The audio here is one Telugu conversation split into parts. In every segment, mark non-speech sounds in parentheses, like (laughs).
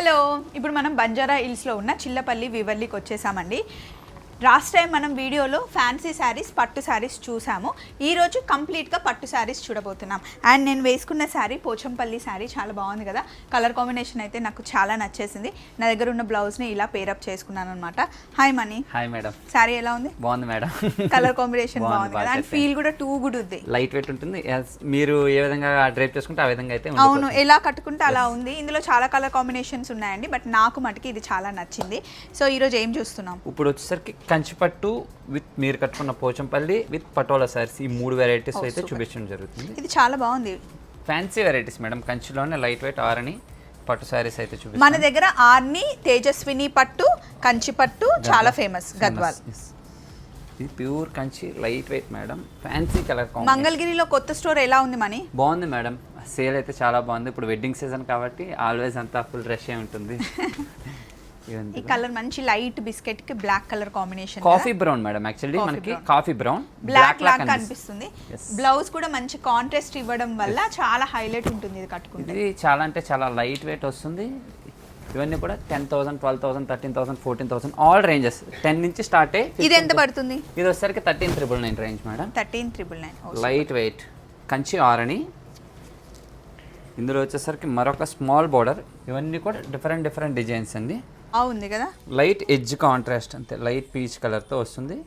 హలో. ఇప్పుడు మనం బంజారా హిల్స్లో ఉన్న చిల్లపల్లి వివల్లికి వచ్చేసామండి. లాస్ట్ టైం మనం వీడియోలో ఫ్యాన్సీ శారీస్ పట్టు శారీస్ చూసాము. ఈరోజు కంప్లీట్గా పట్టు శారీస్ చూడబోతున్నాం. అండ్ నేను వేసుకున్న శారీ పోచంపల్లి శారీ చాలా బాగుంది కదా. కలర్ కాంబినేషన్ అయితే నాకు చాలా నచ్చేసింది. నా దగ్గర ఉన్న బ్లౌజ్ని ఇలా పేరప్ చేసుకున్నాను అనమాట hi Mani hi madam sari ఎలా ఉంది? బాగుంది మేడం కలర్ కాంబినేషన్ బాగుంది, కదా. అండ్. ఫీల్ కూడా టూ గుడ్ ఉంది. లైట్ వెయిట్ ఉంటుంది. మీరు ఏ విధంగా డ్రైప్ చేసుకుంటే ఆ విధంగా అయితే అవును. ఎలా కట్టుకుంటే అలా ఉంది. ఇందులో చాలా కలర్ కాంబినేషన్స్ ఉన్నాయండి బట్ నాకు మటుకి ఇది చాలా నచ్చింది. సో ఈరోజు ఏం చూస్తున్నాం? ఇప్పుడు వచ్చేసరికి కంచిపట్టు విత్ మీరు కట్టుకున్న పోచంపల్లి విత్ పటోలా సారీస్ ఈ మూడు వెరైటీస్ అయితే. చూపించడం జరుగుతుంది. ఇది చాలా బాగుంది. ఫ్యాన్సీ వెరైటీస్ మేడం కంచిలోనే లైట్ వెయిట్ ఆరని పట్టు సారీస్ అయితే మన చూపిస్తాం దగ్గర ఆర్ని తేజస్విని పట్టు కంచి పట్టు చాలా ఫేమస్ గద్వాల్. ఇది pure Kanchi light weight madam fancy colour మంగళగిరిలో కొత్త స్టోర్ ఎలా ఉంది మనీ బాగుంది మేడం సేల్ అయితే చాలా బాగుంది. ఇప్పుడు వెడ్డింగ్ సీజన్ కాబట్టి ఆల్వేస్ అంతా ఫుల్ రష్ ఉంటుంది. (laughs) ఈ కలర్ మంచి light బిస్కెట్కి black colour combination coffee brown madam actually మనకి. కాఫీ బ్రౌన్ బ్లాక్ లాగా కనిపిస్తుంది. బ్లౌజ్ కూడా మంచి కాంట్రాస్ట్ ఇవ్వడం వల్ల చాలా హైలైట్ ఉంటుంది ఇది కట్టుకుంటే. ఇది చాలా అంటే చాలా లైట్ వెయిట్ వస్తుంది. ఇవన్నీ కూడా ten thousand twelve thousand thirteen thousand fourteen thousand all ranges. Ten నుంచి స్టార్ట్ అయ్యి ఇది ఎంత పడుతుంది? ఇది వచ్చేసరికి thirteen triple nine range madam. Thirteen triple nine. Light weight. Kanchi Arani. ఇందులో వచ్చేసరికి మరొక స్మాల్ బార్డర్. ఇవన్నీ కూడా డిఫరెంట్ డిఫరెంట్ డిజైన్స్ అండి. ఉంది కదా? లైట్ ఎడ్జ్ కాంట్రాస్ట్ అంతే. లైట్ పీచ్ కలర్తో వస్తుంది.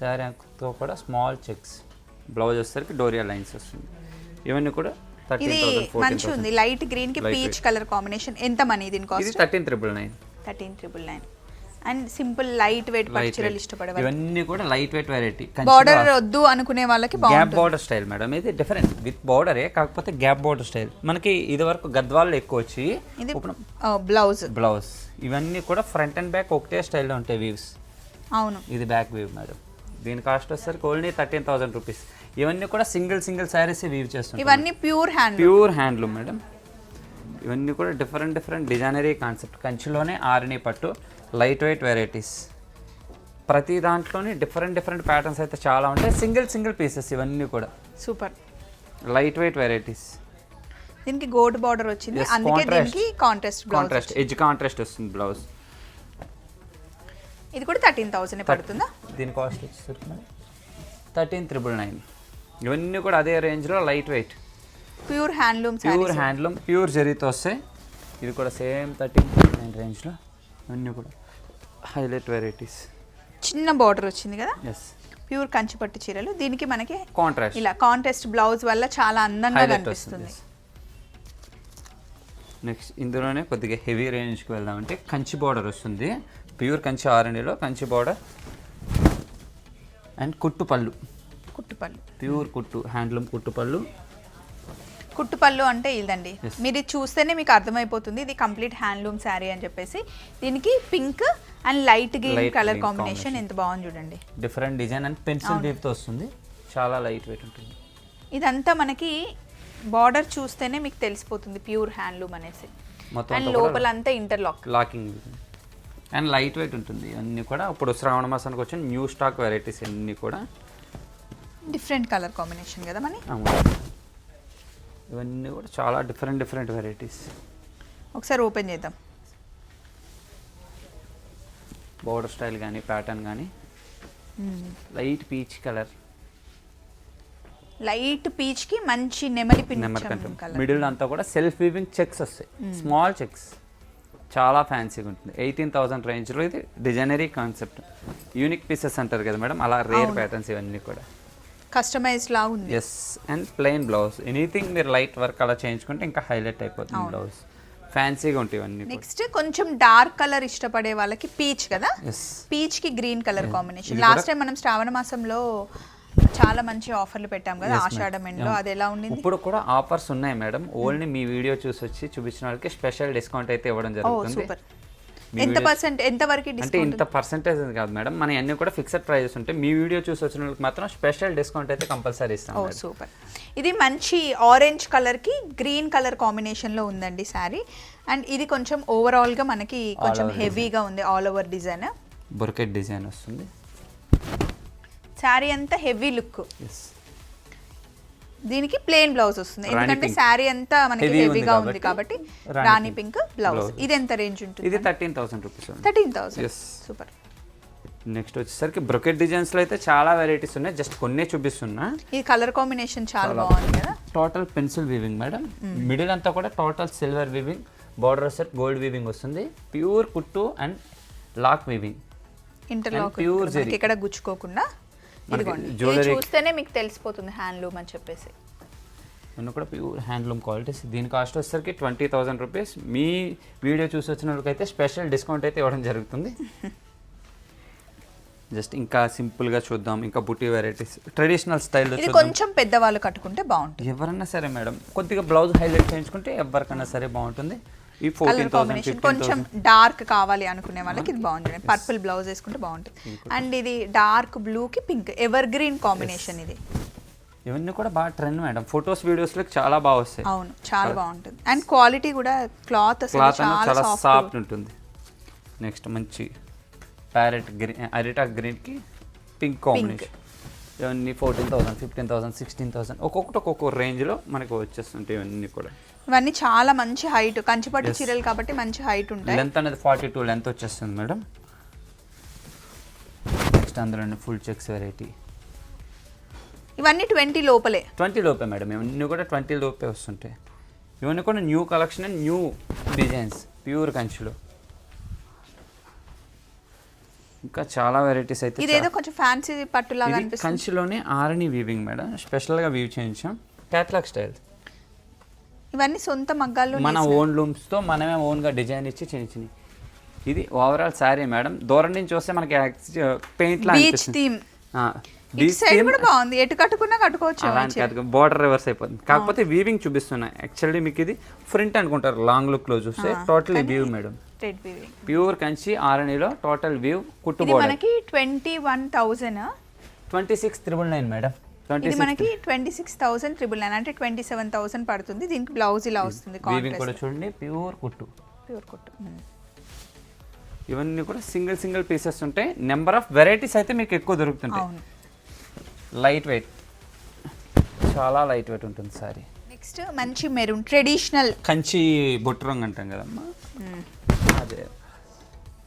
శారీతో కూడా స్మాల్ చెక్స్. బ్లౌజ్ వచ్చేసరికి డోరియా లైన్స్ వస్తుంది. ఇవన్నీ కూడా ఇది మంచి ఉంది. లైట్ గ్రీన్కి పీచ్. Colour combination. ఎంత మనీ దీని ఇది cost? Thirteen triple nine. Thirteen triple nine. And simple light weight పట్టు చీరలు ఇష్టపడే ఇవన్నీ కూడా లైట్ వెయిట్ వెరైటీ బార్డర్ వద్దు అనుకునే వాళ్ళకి గ్యాప్ బార్డర్ స్టైల్ మేడం ఇది డిఫరెంట్ విత్ బార్డరే కాకపోతే గ్యాప్ బార్డర్ స్టైల్ మనకి ఇది వరకు గద్వాల్లో ఎక్కువ వచ్చి ఇది బ్లౌజ్ బ్లౌజ్ ఇవన్నీ కూడా ఫ్రంట్ అండ్ బ్యాక్ ఒకటే స్టైల్లో ఉంటాయి వీవ్స్ అవును. ఇది బ్యాక్ వీవ్ మేడం దీని కాస్ట్ వచ్చేసరికి ఓన్లీ థర్టీన్ థౌసండ్ రూపీస్ ఇవన్నీ కూడా సింగిల్ సింగిల్ శారీస్ వీవ్ చేస్తుంటాం ఇవన్నీ pure hand pure handloom madam ఇవన్నీ కూడా డిఫరెంట్ డిఫరెంట్ డిజైనరీ కాన్సెప్ట్ కంచిలోనే ఆరిని పట్టు లైట్ వెయిట్ వెరైటీస్ ప్రతి దాంట్లోని డిఫరెంట్ డిఫరెంట్ ప్యాటర్న్స్ అయితే చాలా ఉంటాయి. సింగిల్ సింగిల్ పీసెస్ ఇవన్నీ కూడా. సూపర్ లైట్ వెయిట్ వెరైటీస్ దీనికి గోల్డ్ బార్డర్ వచ్చింది. అందుకే. దీనికి కాంట్రాస్ట్ కాంట్రాస్ట్ ఎడ్జ్ కాంట్రాస్ట్ వస్తుంది బ్లౌజ్ ఇది కూడా థర్టీన్ థౌసండ్ పడుతుందా? దీని కాస్ట్ వచ్చేసరికి థర్టీన్ త్రిబుల్ నైన్. ఇవన్నీ కూడా అదే రేంజ్లో light weight pure handloom pure handloom pure జరీతో వస్తాయి ఇది కూడా సేమ్ థర్టీన్ నైన్ రేంజ్లో ఇవన్నీ కూడా హైలైట్ వెరైటీస్. చిన్న బార్డర్ వచ్చింది కదా? ఎస్ ప్యూర్ కంచి పట్టు చీరలు. దీనికి మనకి కాంట్రాస్ట్ ఇలా కాంట్రాస్ట్ బ్లౌజ్ వల్ల చాలా అందంగా కనిపిస్తుంది. నెక్స్ట్ ఇందులోనే కొద్దిగా హెవీ రేంజ్కి వెళ్దామంటే కంచి బార్డర్ వస్తుంది. ప్యూర్ కంచి ఆరెంజ్లో కంచి బార్డర్ అండ్ కుట్టు పళ్ళు. కుట్టుపల్లు ప్యూర్ కుట్టు హ్యాండ్లూమ్ కుట్టు కుట్టుపల్లు అంటే ఇదండి. మీరు చూస్తేనే మీకు అర్థమైపోతుంది. ఇది కంప్లీట్ హ్యాండ్లూమ్ శారీ అని చెప్పేసి. దీనికి pink and light green colour combination. ఎంత బాగుంది చూడండి. డిఫరెంట్ డిజైన్ అండ్ పెన్సిల్ వీవ్తో వస్తుంది. చాలా లైట్ వెయిట్ ఉంటుంది. ఇదంతా మనకి బార్డర్ చూస్తేనే మీకు తెలిసిపోతుంది ప్యూర్ హ్యాండ్లూమ్ అనేసి. అండ్ లోపల అంతా interlock. Locking and light weight ఉంటుంది. అన్నీ కూడా ఇప్పుడు శ్రావణ మాసానికి వచ్చిన న్యూ స్టాక్ వెరైటీస్ అన్నీ కూడా డిఫరెంట్ కలర్ కాంబినేషన్ కదా మని. ఇవన్నీ కూడా చాలా డిఫరెంట్ డిఫరెంట్ వెరైటీస్ ఒకసారి ఓపెన్ చేద్దాం. బోర్డర్ స్టైల్ కానీ ప్యాటర్న్ కానీ లైట్ పీచ్ కలర్ లైట్ పీచ్కి మంచి నెమలి కలర్. మిడిల్ అంతా కూడా సెల్ఫ్ వీవింగ్ చెక్స్ వస్తాయి స్మాల్ చెక్స్ చాలా ఫ్యాన్సీగా ఉంటుంది. ఎయిటీన్ థౌసండ్ రేంజ్లో ఇది డిజైనరీ కాన్సెప్ట్ యూనిక్ పీసెస్ అంటారు కదా మేడం అలా రేర్ ప్యాటర్న్స్ ఇవన్నీ కూడా. కస్టమైజ్ లా ఉంది. Yes and plain blouse anything మీరు లైట్ వర్క్ అలా చేయించుకుంటే ఇంకా హైలైట్ అయిపోతుంది బ్లౌజ్ ఫ్యాన్సీగా ఉంటాయి ఇవన్నీ నెక్స్ట్ కొంచెం డార్క్ కలర్ ఇష్టపడే వాళ్ళకి పీచ్ కదా? పీచ్కి green colour combination last time మనం శ్రావణ మాసంలో చాలా మంచి ఆఫర్లు పెట్టాం కదా ఆషాఢం ఎండ్లో అది ఎలా ఉండింది? ఇప్పుడు కూడా ఆఫర్స్ ఉన్నాయి మేడం ఓన్లీ మీ వీడియో చూసి వచ్చి చూపించిన వాళ్ళకి స్పెషల్ డిస్కౌంట్ అయితే ఇవ్వడం ఓ జరుగుతుంది. ఎంత పర్సెంట్ ఎంత వరకు అంటే ఇంత పర్సెంటేజ్ కాదు మేడం. మన అన్ని కూడా ఫిక్స్డ్ ప్రైజెస్ ఉంటాయి మీ వీడియో చూసి వచ్చిన వాళ్ళకి మాత్రం స్పెషల్ డిస్కౌంట్ అయితే కంపల్సరీ ఇస్తాం ఓ. సూపర్. ఇది మంచి ఆరెంజ్ కలర్కి గ్రీన్ కలర్ కాంబినేషన్లో ఉందండి శారీ అండ్ ఇది కొంచెం ఓవరాల్గా మనకి కొంచెం హెవీగా ఉంది all over design brocade design వస్తుంది. శారీ అంతా హెవీ లుక్ ఎస్ దీనికి ప్లెయిన్ బ్లౌజ్ వస్తుంది. ఎందుకంటే. శారీ అంతా మనకి హెవీగా ఉంది కాబట్టి రాణి పింక్ బ్లౌజ్. ఇది ఎంత రేంజ్ ఉంటుంది ఇది thirteen thousand rupees thirteen thousand. Super next వచ్చేసరికి బ్రొకెట్ డిజైన్స్లో అయితే చాలా వెరైటీస్ ఉన్నాయి. జస్ట్ కొన్నే చూపిస్తున్నా. ఈ కలర్ కాంబినేషన్ చాలా బాగుంది కదా. Total pencil weaving madam middle అంతా కూడా total silver weaving border set gold weaving వస్తుంది. ప్యూర్ కుట్టు and lock weaving interlock zari. ఇక్కడ గుచ్చుకోకుండా jewelry- చూస్తేనే మీకు తెలిసిపోతుంది హ్యాండ్లూమ్ అని చెప్పేసి. ఇవన్నీ కూడా ప్యూర్ హ్యాండ్లూమ్ క్వాలిటీస్ దీని కాస్ట్ వచ్చేసరికి ట్వంటీ థౌసండ్ రూపీస్ మీ వీడియో చూసి వచ్చిన వాళ్ళకైతే స్పెషల్ డిస్కౌంట్ అయితే ఇవ్వడం జరుగుతుంది. (laughs) జస్ట్ ఇంకా సింపుల్గా చూద్దాం. ఇంకా బుట్టి వెరైటీస్ ట్రెడిషనల్ స్టైల్లో ఇది కొంచెం పెద్దవాళ్ళు కట్టుకుంటే బాగుంటుంది. ఎవరన్నా సరే మేడం కొద్దిగా బ్లౌజ్ హైలైట్ చేయించుకుంటే ఎవరికైనా సరే బాగుంటుంది. ఈ కలర్ కాంబినేషన్ కొంచెం డార్క్ కావాలి అనుకునే వాళ్ళకి ఇది బాగుంటుంది. పర్పుల్ బ్లౌజ్ వేసుకుంటే బాగుంటుంది. అండ్ ఇది డార్క్ బ్లూ కి పింక్ ఎవర్ గ్రీన్ కాంబినేషన్ ఇది. ఇవన్నీ కూడా బాగా ట్రెండ్ మేడం ఫొటోస్ వీడియోస్లో చాలా బాగా వస్తాయి. అవును చాలా బాగుంటుంది. అండ్ క్వాలిటీ కూడా క్లాత్ క్లాత్ చాలా సాఫ్ట్ ఉంటుంది. నెక్స్ట్ మంచి ప్యారెట్ గ్రీన్ అరిటా గ్రీన్కి పింక్ కాంబినేషన్ ఇవన్నీ fourteen thousand fifteen thousand sixteen thousand ఒక్కొక్కటి ఒక్కొక్క రేంజ్లో మనకు వచ్చేస్తుంటాయి ఇవన్నీ కూడా. ఇవన్నీ చాలా మంచి హైట్ కంచిపట్టు చీరలు కాబట్టి మంచి హైట్ ఉంటాయి. లెంత్ అనేది ఫార్టీ టూ లెంత్ వచ్చేస్తుంది మేడం. నెక్స్ట్ అందులో ఫుల్ చెక్స్ వెరైటీ ఇవన్నీ ట్వంటీ లోపలే. ట్వంటీ లోపే మేడం. ఇవన్నీ కూడా ట్వంటీ లోపే వస్తుంటాయి. ఇవన్నీ కూడా new collection and new designs pure కంచిలో. ఇంకా చాలా వెరైటీస్ అయితే ఇదేదో కొంచెం ఫ్యాన్సీ పట్టులాగా కంచిలోనే ఆరణి వీవింగ్ మేడం. స్పెషల్గా వీవ్ చేయించాం. క్యాట్లాగ్ స్టైల్ ఇవన్నీ సొంత మగ్గాల్లో మన ఓన్ లూమ్స్తో మనమే ఓన్గా డిజైన్ ఇచ్చి చేయించినాయి ఇది ఓవరాల్ శారీ మేడం. దూరం నుంచి చూస్తే మనకి పెయింట్ లా బీచ్ థీమ్ సైడ్ కూడా బాగుంది. ఎటు కట్టుకున్నా కట్టుకోవచ్చు బోర్డర్ రివర్స్ అయిపోతుంది. కాకపోతే వీవింగ్ చూపిస్తున్నాయి యాక్చువల్లీ మీకు ఇది ఫ్రంట్ అనుకుంటారు. లాంగ్ లుక్లో చూస్తే total weave madam. Red weaving pure Kanchi ఆరణిలో total view కుట్టు ఇది బోర్డర్ మనకి twenty one thousand. Twenty six triple nine madam. Twenty ఇది మనకి twenty six thousand triple nine అంటే ట్వంటీ సెవెన్ థౌసండ్ పడుతుంది. దీనికి బ్లౌజ్ ఇలా వస్తుంది వీవింగ్ కూడా చూడండి ప్యూర్ కుట్టు. ప్యూర్ కొట్టు. ఇవన్నీ కూడా సింగిల్ సింగిల్ పీసెస్ ఉంటాయి. నెంబర్ ఆఫ్ వెరైటీస్ అయితే మీకు ఎక్కువ దొరుకుతుంటాయి. అవును. లైట్ వెయిట్ చాలా లైట్ వెయిట్ ఉంటుంది సారీ. నెక్స్ట్ మంచి మెరూన్ ట్రెడిషనల్ కంచి బొట్టు రంగు అంటాం కదమ్మా.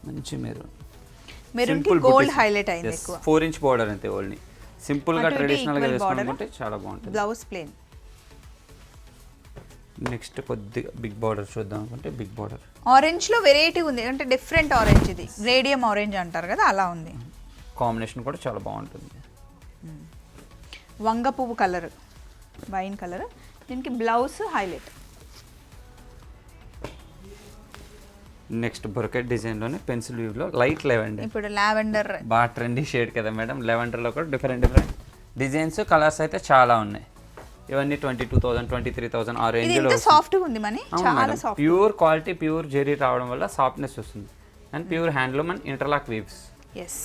మంచి మీరు. మెరూన్కి గోల్డ్ హైలైట్ అయింది ఎక్కువ. ఫోర్ ఇంచ్ బార్డర్ అంతే ఓన్లీ సింపుల్గా ట్రెడిషనల్గా. వేసుకుంటే చాలా బాగుంటుంది. బ్లౌజ్ ప్లేన్ నెక్స్ట్ కొద్దిగా బిగ్ బార్డర్ చూద్దాం అనుకుంటే బిగ్ బార్డర్ ఆరెంజ్లో వెరైటీ ఉంది. అంటే డిఫరెంట్ ఆరెంజ్ ఇది. రేడియం ఆరెంజ్ అంటారు కదా అలా ఉంది. కాంబినేషన్ కూడా చాలా బాగుంటుంది. వంగ పువ్వు కలర్ వైన్ కలర్ దీనికి బ్లౌజ్ హైలైట్ నెక్స్ట్ బొరకెట్ డిజైన్లోనే పెన్సిల్ వ్యూ లో లైట్ లెవెండర్. ఇప్పుడు లావెండర్. బాగా ట్రెండీ షేడ్ కదా మేడం లెవెండర్లో కూడా డిఫరెంట్ డిఫరెంట్ డిజైన్స్ కలర్స్ అయితే చాలా ఉన్నాయి. ఇవన్నీ twenty two thousand twenty three thousand ఆ ఇది రేంజ్లో ఇంత సాఫ్ట్ ఉంది మని? చాలా soft pure quality pure zari రావడం వల్ల సాఫ్ట్నెస్ వస్తుంది. And pure handloom and interlock weaves yes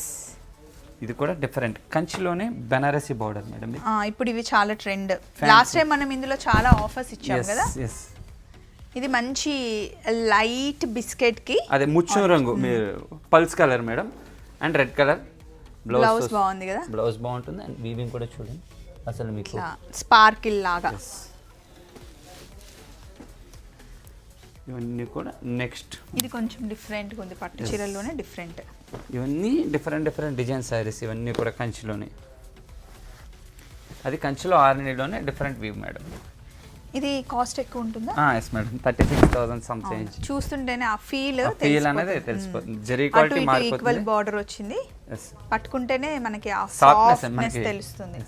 ఇది కూడా డిఫరెంట్. కంచిలోనే బెనారసీ బార్డర్ మేడం ఇప్పుడు ఇవి చాలా ట్రెండ్ లాస్ట్ టైం మనం ఇందులో చాలా ఆఫర్స్ ఇచ్చాం కదా? ఇది మంచి లైట్ బిస్కెట్కి అదే ముచ్చు రంగు మీరు pulse colour madam and red colour. Blouse blouse బాగుంది కదా? బ్లౌజ్ బాగుంటుంది అండ్ వీవింగ్ కూడా చూడండి. అసలు మీకు ఇట్లా స్పార్కిల్ లాగా. ఇవన్నీ కూడా నెక్స్ట్. ఇది కొంచెం డిఫరెంట్ ఉంది పట్టు చీరల్లోనే డిఫరెంట్. ఇవన్నీ డిఫరెంట్ డిఫరెంట్ డిజైన్ శారీస్ ఇవన్నీ కూడా కంచిలోనే. అది కంచిలో ఆర్నీలోనే డిఫరెంట్ వ్యూ మేడం. ఇది కాస్ట్ ఎక్కువ ఉంటుందా? Yes madam thirty six thousand some change చూస్తుంటేనే ఆ ఫీల్ ఫీల్ అనేది తెలిసిపోతుంది. జరీ క్వాలిటీ ఈక్వల్ బార్డర్ వచ్చింది. పట్టుకుంటేనే మనకి ఆ సాఫ్ట్నెస్ తెలుస్తుంది.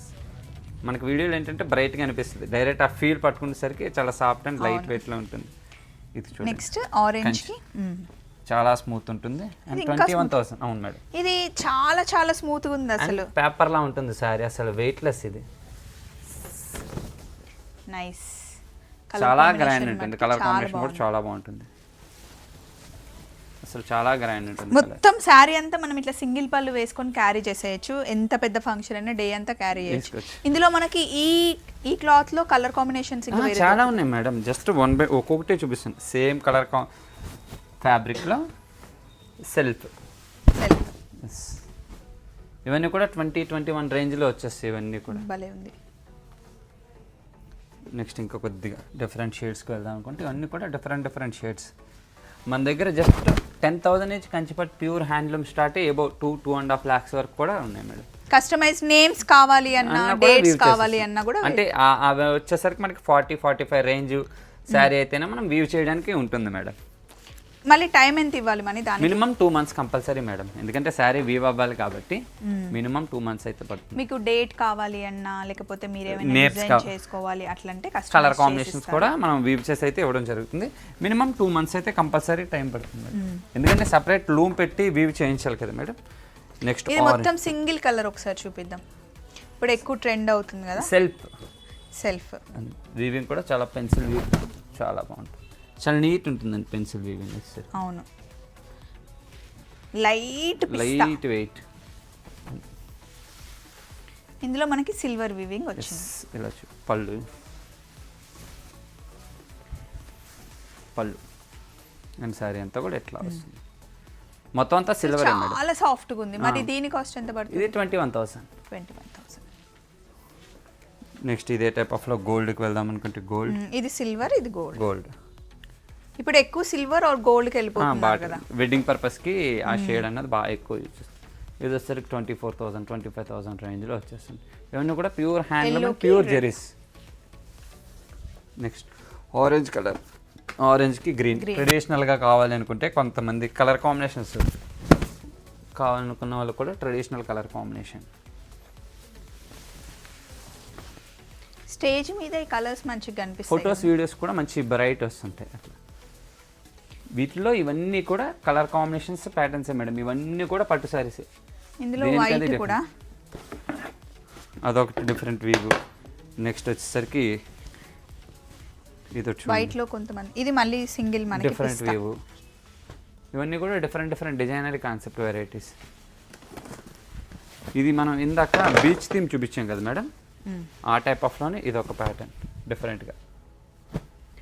మనకి వీడియోలో ఏంటంటే బ్రైట్గా అనిపిస్తుంది. డైరెక్ట్ ఆ ఫీల్ పట్టుకునేసరికి చాలా సాఫ్ట్ అండ్ లైట్ వెయిట్లో ఉంటుంది. ఇది చూడండి. నెక్స్ట్ ఆరెంజ్కి. చాలా స్మూత్ ఉంటుంది. అండ్ ఇంకా ట్వంటీ వన్ థౌసండ్ అవును మేడం ఇది చాలా చాలా స్మూత్ ఉంది అసలు. పేపర్ లా ఉంటుంది సారీ అసలు వెయిట్లెస్ ఇది. నైస్ చాలా గ్రాండ్ ఉంటుంది. కలర్ కాంబినేషన్ కూడా చాలా బాగుంటుంది. అసలు చాలా గ్రాండ్ ఉంటుంది. మొత్తం శారీ అంతా మనం ఇట్లా సింగిల్ పళ్ళు వేసుకొని క్యారీ చేసేయచ్చు. ఎంత పెద్ద ఫంక్షన్ అయినా డే అంతా క్యారీ చేయొచ్చు. ఇందులో మనకి ఈ ఈ క్లాత్లో కలర్ కాంబినేషన్స్ చాలా ఉన్నాయి మేడం జస్ట్ వన్ బై ఒక్కొక్కటి చూపిస్తుంది. సేమ్ కలర్ ఫ్యాబ్రిక్లో సెల్ఫ్ సెల్ఫ్ ఇవన్నీ కూడా ట్వంటీ ట్వంటీ వన్ రేంజ్లో వచ్చేస్తాయి ఇవన్నీ కూడా. భలే ఉంది. నెక్స్ట్ ఇంకా కొద్దిగా డిఫరెంట్ షేడ్స్కి వెళ్దాం అనుకుంటే ఇవన్నీ కూడా డిఫరెంట్ డిఫరెంట్ షేడ్స్ మన దగ్గర జస్ట్ టెన్ థౌసండ్ నుంచి కంచిపట్ pure handloom start above two two and half lakhs వరకు కూడా ఉన్నాయి మేడం కస్టమైజ్ నేమ్స్ కావాలి అన్న డేట్స్ కావాలి. అన్న కూడా అంటే అవి వచ్చేసరికి మనకి forty forty five range sari అయితేనే మనం వ్యూ చేయడానికి ఉంటుంది మేడం మళ్ళీ టైం ఎంత ఇవ్వాలి మనీ దానికి? Minimum two months compulsory madam. ఎందుకంటే శారీ వీవ్ అవ్వాలి కాబట్టి మినిమం టూ మంత్స్ అయితే పడుతుంది. మీకు డేట్ కావాలి అన్నా లేకపోతే మీరేమైనా చేసుకోవాలి అట్లంటే కలర్ కస్టమర్ కాంబినేషన్స్ కూడా మనం వీవ్ చేసి అయితే ఇవ్వడం జరుగుతుంది. మినిమం టూ మంత్స్ అయితే కంపల్సరీ టైం పడుతుంది ఎందుకంటే సపరేట్ లూమ్ పెట్టి వీవ్ చేయించాలి కదా మేడం. నెక్స్ట్ ఇది మొత్తం సింగిల్ కలర్ ఒకసారి చూపిద్దాం. ఇప్పుడు ఎక్కువ ట్రెండ్ అవుతుంది కదా? సెల్ఫ్ సెల్ఫ్ వీవింగ్ కూడా చాలా పెన్సిల్ వీవ్ చాలా బాగుంటుంది. చాలా నీట్ ఉంటుందండి పెన్సిల్ వీవింగ్ వచ్చేసరికి అవును. Light light weight. ఇందులో మనకి సిల్వర్ వివింగ్ వచ్చింది. ఇలా పళ్ళు. పళ్ళు. అండ్ సారీ అంతా కూడా ఎట్లా వస్తుంది? మొత్తం అంతా సిల్వర్ చాలా సాఫ్ట్గా ఉంది. మరి దీని కాస్ట్ ఎంత పడుతుంది? ఇది twenty one thousand twenty one thousand next ఇదే టైప్ ఆఫ్లో గోల్డ్కి వెళ్దాం అనుకుంటే గోల్డ్ ఇది సిల్వర్ ఇది గోల్డ్ గోల్డ్ ఇప్పుడు ఎక్కువ సిల్వర్ ఆర్ గోల్డ్కి వెళ్ళిపోతున్నారు కదా? వెడ్డింగ్ పర్పస్కి ఆ షేడ్ అన్నది బాగా ఎక్కువ యూజ్ చేస్తుంది. ఇది వచ్చేసరికి twenty four thousand twenty five thousand రేంజ్లో వచ్చేస్తుంది. ఇవన్నీ కూడా pure హ్యాండ్లూమ్కి pure. Zaris next orange colour ఆరెంజ్కి green. ట్రెడిషనల్గా కావాలి అనుకుంటే కొంతమంది కలర్ కాంబినేషన్స్ కావాలనుకున్న వాళ్ళు కూడా ట్రెడిషనల్ కలర్ కాంబినేషన్ స్టేజ్ మీద ఈ కలర్స్ మంచిగా కనిపిస్తాయి ఫొటోస్ వీడియోస్ కూడా మంచి బ్రైట్ వస్తుంటాయి అట్లా. వీటిలో ఇవన్నీ కూడా కలర్ కాంబినేషన్స్ ప్యాటర్న్స్ మేడం. ఇవన్నీ కూడా పట్టు సారీస్. ఇందులో వైట్ కూడా. అదొకటి డిఫరెంట్ వీవ్ నెక్స్ట్ వచ్చేసరికి ఇది వైట్లో కొంతమంది. ఇది మళ్ళీ సింగిల్ మనకి డిఫరెంట్. వీవ్ ఇవన్నీ కూడా different different designery concept varieties ఇది మనం ఇందాక బీచ్ థీమ్ చూపించాం కదా మేడం. ఆ టైప్ ఆఫ్లోనే ఇది ఒక ప్యాటర్న్ డిఫరెంట్గా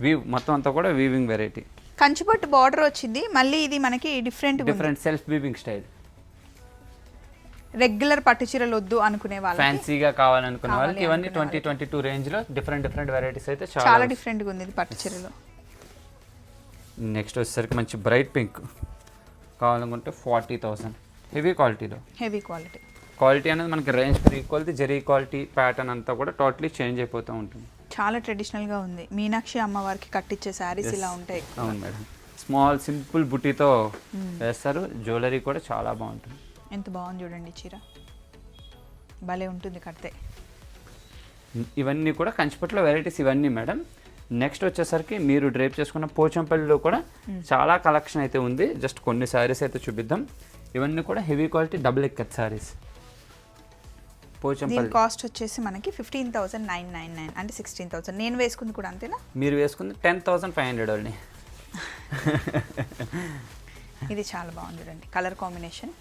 వీవ్ మొత్తం అంతా కూడా వీవింగ్ వెరైటీ కంచిపట్టు బార్డర్ వచ్చింది. మళ్ళీ ఇది మనకి different different self weaving style regular పట్టు చీరలు వద్దు అనుకునే వాళ్ళకి ఫ్యాన్సీగా కావాలనుకున్న కావాలి వాళ్ళకి ఇవన్నీ ట్వంటీ ట్వంటీ టూ రేంజ్లో డిఫరెంట్ డిఫరెంట్ వెరైటీస్ అయితే చాలా చాలా డిఫరెంట్గా ఉంది ఇది పట్టు చీరలో. నెక్స్ట్ వచ్చేసరికి మంచి బ్రైట్ పింక్ కావాలనుకుంటే ఫార్టీ థౌసండ్ హెవీ క్వాలిటీలో హెవీ క్వాలిటీ క్వాలిటీ అనేది మనకి రేంజ్ ఫర్ ఈక్వాలిటీ జరీ క్వాలిటీ ప్యాటర్న్ అంతా కూడా టోటలీ చేంజ్ అయిపోతూ ఉంటుంది. చాలా ట్రెడిషనల్గా ఉంది. మీనాక్షి అమ్మవారికి కట్టించే శారీస్ ఇలా ఉంటాయి అవును మేడం. స్మాల్ సింపుల్ బుట్టీతో వేస్తారు. జ్యువెలరీ కూడా చాలా బాగుంటుంది. ఎంత బాగుంది చూడండి చీర. భలే ఉంటుంది కడితే. ఇవన్నీ కూడా కంచిపట్లో వెరైటీస్ ఇవన్నీ మేడం. నెక్స్ట్ వచ్చేసరికి మీరు డ్రైప్ చేసుకున్న పోచంపల్లిలో కూడా చాలా కలెక్షన్ అయితే ఉంది. జస్ట్ కొన్ని శారీస్ అయితే చూపిద్దాం. ఇవన్నీ కూడా heavy quality double ikat saris. దీని కాస్ట్ వచ్చేసి మనకి fifteen thousand nine nine nine అంటే సిక్స్టీన్ థౌసండ్. నేను వేసుకుంది కూడా అంతేనా? మీరు వేసుకుంది టెన్ థౌసండ్ ఫైవ్ హండ్రెడ్ వాళ్ళని (laughs) ఇది చాలా బాగుంది చూడండి. Colour combination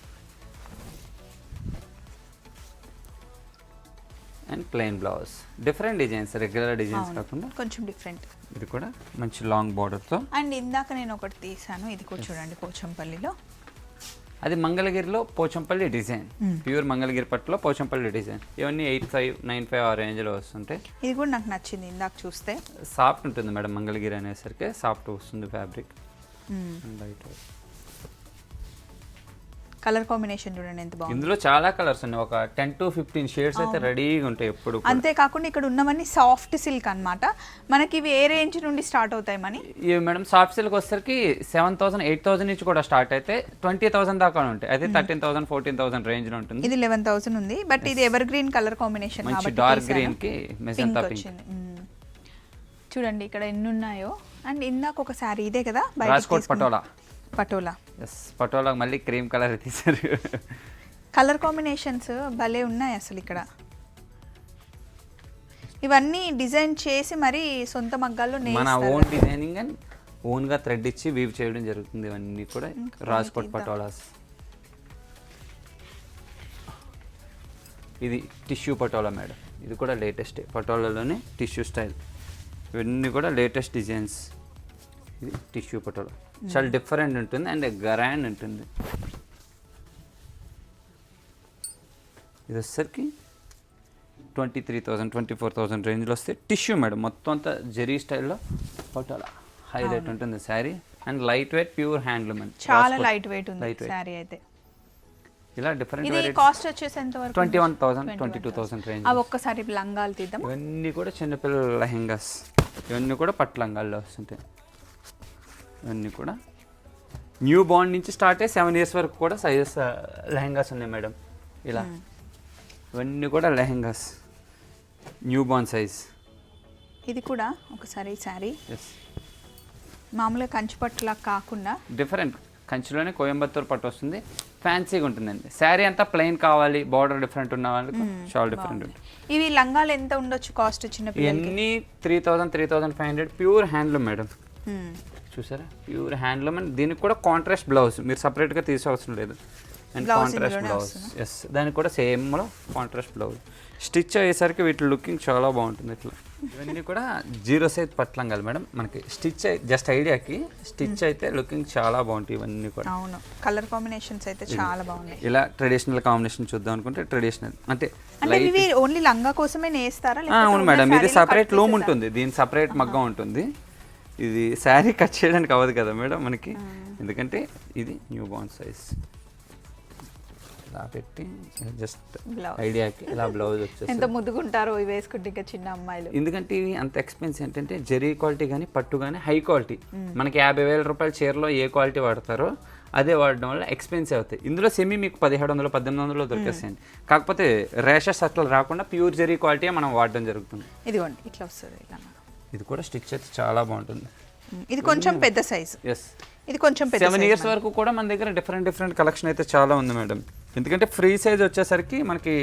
and plain blouse different designs regular designs కాకుండా? కొంచెం డిఫరెంట్ ఇది కూడా మంచి లాంగ్ బార్డర్తో అండ్ ఇందాక నేను ఒకటి తీసాను. ఇది కూడా చూడండి పోచంపల్లిలో. అది మంగళగిరిలో పోచంపల్లి డిజైన్. ప్యూర్ మంగళగిరి పట్టులో పోచంపల్లి డిజైన్. ఇవన్నీ ఎయిట్ ఫైవ్ నైన్ ఫైవ్ ఆ రేంజ్లో వస్తుంటాయి ఇది కూడా నాకు నచ్చింది ఇందాక చూస్తే. సాఫ్ట్ ఉంటుంది మేడం మంగళగిరి అనేసరికి సాఫ్ట్ వస్తుంది ఫ్యాబ్రిక్. లైట్ కలర్ కాంబినేషన్ చూడండి ఎంత బాగుంది. ఇందులో చాలా కలర్స్ ఉన్నాయి. ఒక టెన్ టు ఫిఫ్టీన్ షేడ్స్ అయితే రెడీగా ఉంటాయి ఎప్పుడు కూడా. అంతేకాకుండా ఇక్కడ ఉన్నవన్నీ సాఫ్ట్ సిల్క్ అన్నమాట. మనకి ఇవి ఏ రేంజ్ నుండి స్టార్ట్ అవుతాయి మనీ? ఇవి మేడం సాఫ్ట్ సిల్క్ వచ్చేసరికి సెవెన్ థౌసండ్ ఎయిట్ థౌసండ్ నుంచి కూడా స్టార్ట్ అయితే ట్వంటీ థౌసండ్ దాకా ఉంటాయి. అయితే థర్టీన్ థౌసండ్ ఫోర్టీన్ థౌసండ్ రేంజ్లో ఉంటుంది. ఇది లెవెన్ థౌసండ్ ఉంది. బట్ ఇది ఎవర్ గ్రీన్ కలర్ కాంబినేషన్ మంచి డార్క్. గ్రీన్కి మెజంతా పింక్. చూడండి ఇక్కడ ఎన్ని ఉన్నాయో. అండ్ ఇందాక ఒక శారీ ఇదే కదా? తీసుకున్న- పటోలా. పటోలా. ఎస్ పటోలా మళ్ళీ క్రీమ్ కలర్ తీశారు కలర్ కాంబినేషన్స్ భలే ఉన్నాయి అసలు ఇక్కడ. ఇవన్నీ డిజైన్ చేసి మరి సొంత మగ్గాల్లో మన ఓన్ డిజైనింగ్ అండ్ ఓన్గా థ్రెడ్ ఇచ్చి వీవ్ చేయడం జరుగుతుంది ఇవన్నీ కూడా రాజ్కోట్. పటోలాస్ ఇది టిష్యూ పటోలా మేడం. ఇది కూడా లేటెస్ట్ పటోలాలోనే టిష్యూ స్టైల్ ఇవన్నీ కూడా లేటెస్ట్ డిజైన్స్ ఇది టిష్యూ పటోలా చాలా డిఫరెంట్ ఉంటుంది అండ్ గ్రాండ్ ఉంటుంది. ఇది వచ్చేసరికి twenty three thousand twenty four thousand రేంజ్లో వస్తే టిష్యూ మేడం. మొత్తం అంతా జెరీ స్టైల్లో పట్టాల హైలైట్ ఉంటుంది sari. And light weight pure handloom అండి చాలా లైట్ వెయిట్ ఉంది Light weight. శారీ అయితే. ఇలా డిఫరెంట్ ఇది కాస్ట్ వచ్చేసి ఎంత వరకు twenty one thousand twenty two thousand range అవి ఒక్కసారి లంగాలు తీద్దాం ఇవన్నీ కూడా చిన్నపిల్లల లెహెంగాస్. ఇవన్నీ కూడా పట్టు లంగాల్లో వస్తుంటాయి. ఇవన్నీ కూడా. న్యూ బాండ్ నుంచి స్టార్ట్ అయ్యి సెవెన్ ఇయర్స్ వరకు కూడా సైజెస్ లెహెంగాస్ ఉన్నాయి మేడం. ఇలా. ఇవన్నీ కూడా లెహెంగాస్. న్యూ బార్న్ సైజ్ ఇది కూడా ఒకసారి శారీ. మామూలుగా కంచిపట్టులా కాకుండా. డిఫరెంట్ కంచిలోనే కోయంబత్తూర్ పట్టు వస్తుంది. ఫ్యాన్సీగా ఉంటుందండి. శారీ అంతా ప్లెయిన్ కావాలి బార్డర్ డిఫరెంట్ ఉన్న వాళ్ళకి చాలా డిఫరెంట్ ఉంటుంది. ఇవి లంగాలు ఎంత ఉండొచ్చు కాస్ట్ చిన్న ఇవన్నీ three thousand three thousand five hundred pure handloom madam. చూసారా? ప్యూర్ హ్యాండ్లూమ్ అండ్ దీనికి కూడా కాంట్రాస్ట్ బ్లౌజ్ మీరు సపరేట్గా తీసే అవసరం లేదు. And contrast blouse? ఎస్ దానికి కూడా సేమ్లో కాంట్రాస్ట్ బ్లౌజ్ స్టిచ్ అయ్యేసరికి వీటి లుకింగ్ చాలా బాగుంటుంది ఇట్లా. ఇవన్నీ కూడా జీరో సైజ్ పట్లంగాలి మేడం. మనకి స్టిచ్ జస్ట్ ఐడియాకి స్టిచ్ అయితే లుకింగ్ చాలా బాగుంటాయి ఇవన్నీ కూడా. అవును. కలర్ కాంబినేషన్స్ అయితే చాలా బాగున్నాయి. ఇలా ట్రెడిషనల్ కాంబినేషన్ చూద్దాం అనుకుంటే ట్రెడిషనల్ అంటే ఓన్లీ లంగా కోసమే నేస్తారా? అవును మేడం. ఇది సపరేట్ లూమ్? ఉంటుంది. దీని సపరేట్ మగ్గం ఉంటుంది. ఇది శారీ కట్ చేయడానికి అవ్వదు కదా మేడం మనకి? ఎందుకంటే ఇది న్యూ బార్న్ సైజ్. ఇలా పెట్టి జస్ట్. ఐడియాకి ఇలా బ్లౌజ్ ఎంత వచ్చేసి ముద్దుగుంటారో ఇవి వేసుకుంటే ఇంకా చిన్న అమ్మాయిలు. ఎందుకంటే ఇవి అంత ఎక్స్పెన్సివ్ ఏంటంటే జెరీ క్వాలిటీ కానీ పట్టు కానీ హై క్వాలిటీ. మనకి యాభై వేల రూపాయల చీరలో ఏ క్వాలిటీ వాడతారో అదే వాడడం వల్ల ఎక్స్పెన్సివ్ అవుతాయి. ఇందులో సెమీ మీకు పదిహేడు వందలు పద్దెనిమిది వందలు దొరికేస్తాయండి. కాకపోతే రేషెస్ అట్లా రాకుండా ప్యూర్ జెరీ క్వాలిటీ మనం వాడడం జరుగుతుంది. ఇదిగోండి ఇట్లా వస్తుంది ఇలా ఇది కూడా స్టిచ్ అయితే చాలా బాగుంటుంది. ఇది కొంచెం పెద్ద సైజు. ఎస్ ఇది కొంచెం పెద్ద సెవెన్ ఇయర్స్ వరకు కూడా మన దగ్గర డిఫరెంట్ డిఫరెంట్ కలెక్షన్ అయితే చాలా ఉంది మేడం. ఎందుకంటే ఫ్రీ సైజ్ వచ్చేసరికి మనకి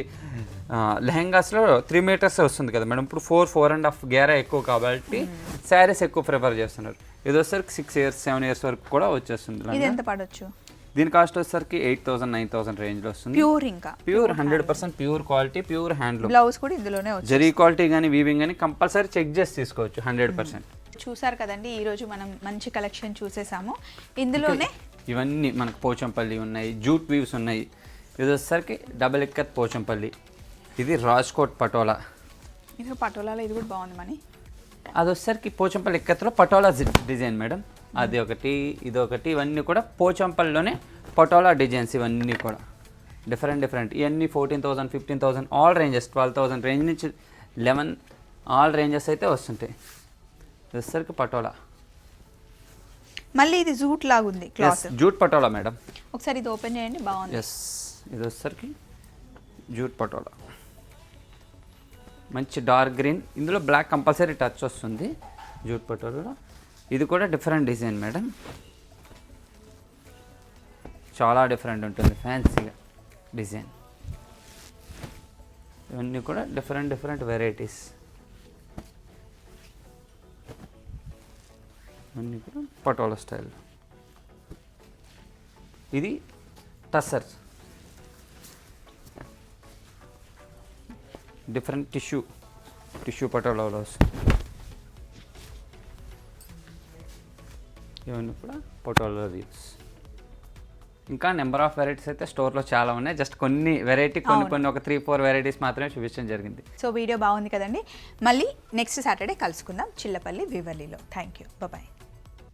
లెహెంగాస్లో త్రీ మీటర్స్ వస్తుంది కదా మేడం. ఇప్పుడు ఫోర్ ఫోర్ అండ్ హాఫ్ గేరా ఎక్కువ కాబట్టి శారీస్ ఎక్కువ ప్రిఫర్ చేస్తున్నారు. ఇది వచ్చేసరికి సిక్స్ ఇయర్స్ సెవెన్ ఇయర్స్ వరకు కూడా వచ్చేస్తుంది ఇది. ఎంత పడవచ్చు దీని కాస్ట్ వచ్చేసరికి ఎయిట్ థౌసండ్ నైన్ థౌసండ్ రేంజ్లో వస్తుంది. ప్యూర్ ఇంకా. Pure hundred percent pure quality pure handloom blouse కూడా ఇందులోనే జరీ క్వాలిటీ కానీ వీవింగ్ కానీ కంపల్సరీ చెక్ చేసి తీసుకోవచ్చు హండ్రెడ్ పర్సెంట్ చూసారు కదండి ఈ రోజు మనం మంచి కలెక్షన్ చూసేసాము. ఇందులోనే ఇవన్నీ మనకు పోచంపల్లి ఉన్నాయి జూట్ వీవ్స్ ఉన్నాయి. ఇది వచ్చేసరికి డబల్ ఎక్కత్ పోచంపల్లి. ఇది రాజ్కోట్ పటోలా. ఇది పటోలాలో ఇది కూడా బాగుంది మనీ. అది వచ్చేసరికి పోచంపల్లి ఎక్కత్లో పటోలా డిజైన్ మేడం అది ఒకటి ఇది ఒకటి ఇవన్నీ కూడా పోచంపల్లిలోనే పటోలా డిజైన్స్ ఇవన్నీ కూడా. డిఫరెంట్ డిఫరెంట్ ఇవన్నీ fourteen thousand fifteen thousand all ranges twelve thousand range నుంచి లెవెన్ ఆల్ రేంజెస్ అయితే వస్తుంటాయి. ఇది వచ్చేసరికి పటోలా. మళ్ళీ ఇది జూట్ లాగుంది క్లాత్. Jute patola madam. ఒకసారి ఇది ఓపెన్ చేయండి బాగుంది. ఎస్ ఇది వచ్చేసరికి జూట్ పటోలా. మంచి డార్క్ గ్రీన్. ఇందులో బ్లాక్ కంపల్సరీ టచ్ వస్తుంది జూట్ పటోలాలో. ఇది కూడా డిఫరెంట్ డిజైన్ మేడం. చాలా డిఫరెంట్ ఉంటుంది ఫ్యాన్సీగా డిజైన్. ఇవన్నీ కూడా డిఫరెంట్ డిఫరెంట్ వెరైటీస్ ఇవన్నీ కూడా పటోలా స్టైల్. ఇది టసర్ డిఫరెంట్ టిష్యూ టిష్యూ పటోలాలో వస్తుంది. ఇవన్నీ కూడా పటోలా వీవ్స్ ఇంకా నెంబర్ ఆఫ్ వెరైటీస్ అయితే స్టోర్లో చాలా ఉన్నాయి. జస్ట్ కొన్ని వెరైటీ కొన్ని. కొన్ని ఒక త్రీ ఫోర్ వెరైటీస్ మాత్రమే చూపించడం జరిగింది. సో వీడియో బాగుంది కదండి. మళ్ళీ నెక్స్ట్ సాటర్డే కలుసుకుందాం. చిల్లపల్లి వివల్లిలో. Thank you bye.